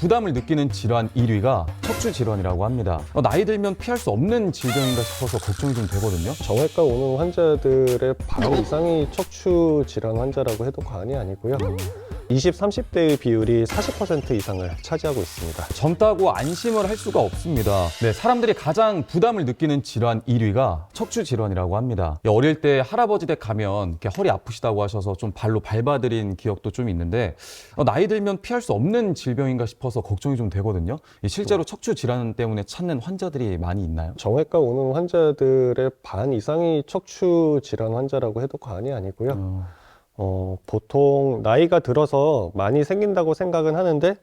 부담을 느끼는 질환 1위가 척추 질환이라고 합니다. 어, 나이 들면 피할 수 없는 질병인가 싶어서 걱정이 좀 되거든요. 정외과 오는 환자들의 반 이상이 척추 질환 환자라고 해도 과언이 아니고요. 20, 30대의 비율이 40% 이상을 차지하고 있습니다. 젊다고 안심을 할 수가 없습니다. 네, 사람들이 가장 부담을 느끼는 질환 1위가 척추 질환이라고 합니다. 어릴 때 할아버지 댁 가면 이렇게 허리 아프시다고 하셔서 좀 발로 밟아드린 기억도 좀 있는데 어, 나이 들면 피할 수 없는 질병인가 싶어서 걱정이 좀 되거든요. 이 실제로 척추 질환 때문에 찾는 환자들이 많이 있나요? 정외과 오는 환자들의 반 이상이 척추 질환 환자라고 해도 과언이 아니고요. 어, 어, 보통 나이가 들어서 많이 생긴다고 생각은 하는데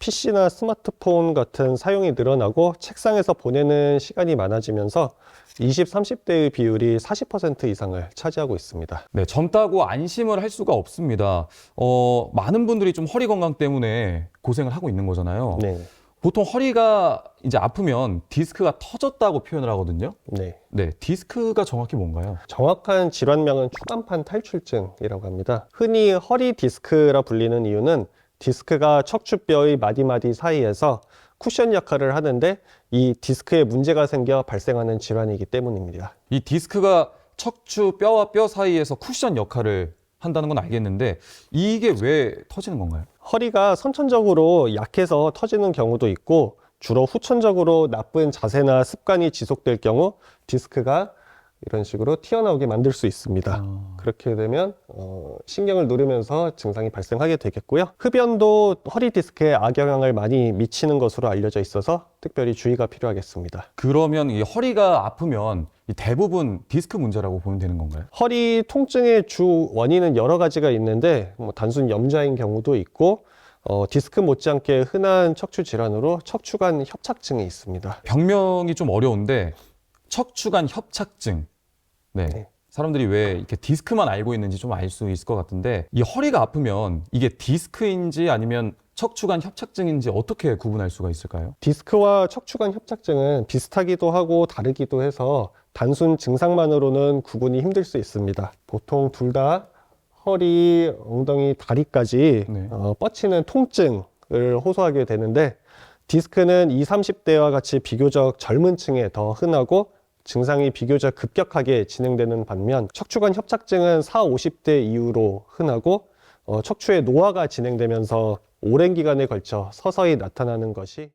PC나 스마트폰 같은 사용이 늘어나고 책상에서 보내는 시간이 많아지면서 20, 30대의 비율이 40% 이상을 차지하고 있습니다. 네, 젊다고 안심을 할 수가 없습니다. 어, 많은 분들이 좀 허리 건강 때문에 고생을 하고 있는 거잖아요. 네. 보통 허리가 이제 아프면 디스크가 터졌다고 표현을 하거든요. 네. 네, 디스크가 정확히 뭔가요? 정확한 질환명은 추간판 탈출증이라고 합니다. 흔히 허리 디스크라 불리는 이유는 디스크가 척추뼈의 마디마디 사이에서 쿠션 역할을 하는데 이 디스크에 문제가 생겨 발생하는 질환이기 때문입니다. 이 디스크가 척추 뼈와 뼈 사이에서 쿠션 역할을 한다는 건 알겠는데 이게 왜 터지는 건가요? 허리가 선천적으로 약해서 터지는 경우도 있고 주로 후천적으로 나쁜 자세나 습관이 지속될 경우 디스크가 이런 식으로 튀어나오게 만들 수 있습니다. 그렇게 되면 어, 신경을 누르면서 증상이 발생하게 되겠고요. 흡연도 허리 디스크에 악영향을 많이 미치는 것으로 알려져 있어서 특별히 주의가 필요하겠습니다. 그러면 이 허리가 아프면 이 대부분 디스크 문제라고 보면 되는 건가요? 허리 통증의 주 원인은 여러 가지가 있는데 뭐 단순 염좌인 경우도 있고 어, 디스크 못지않게 흔한 척추 질환으로 척추관 협착증이 있습니다. 병명이 좀 어려운데 척추관 협착증. 네. 네. 사람들이 왜 이렇게 디스크만 알고 있는지 좀 알 수 있을 것 같은데 이 허리가 아프면 이게 디스크인지 아니면 척추관 협착증인지 어떻게 구분할 수가 있을까요? 디스크와 척추관 협착증은 비슷하기도 하고 다르기도 해서 단순 증상만으로는 구분이 힘들 수 있습니다. 보통 둘 다 허리, 엉덩이, 다리까지 네. 어, 뻗치는 통증을 호소하게 되는데 디스크는 20, 30대와 같이 비교적 젊은 층에 더 흔하고 증상이 비교적 급격하게 진행되는 반면 척추관 협착증은 4, 50대 이후로 흔하고 어, 척추의 노화가 진행되면서 오랜 기간에 걸쳐 서서히 나타나는 것이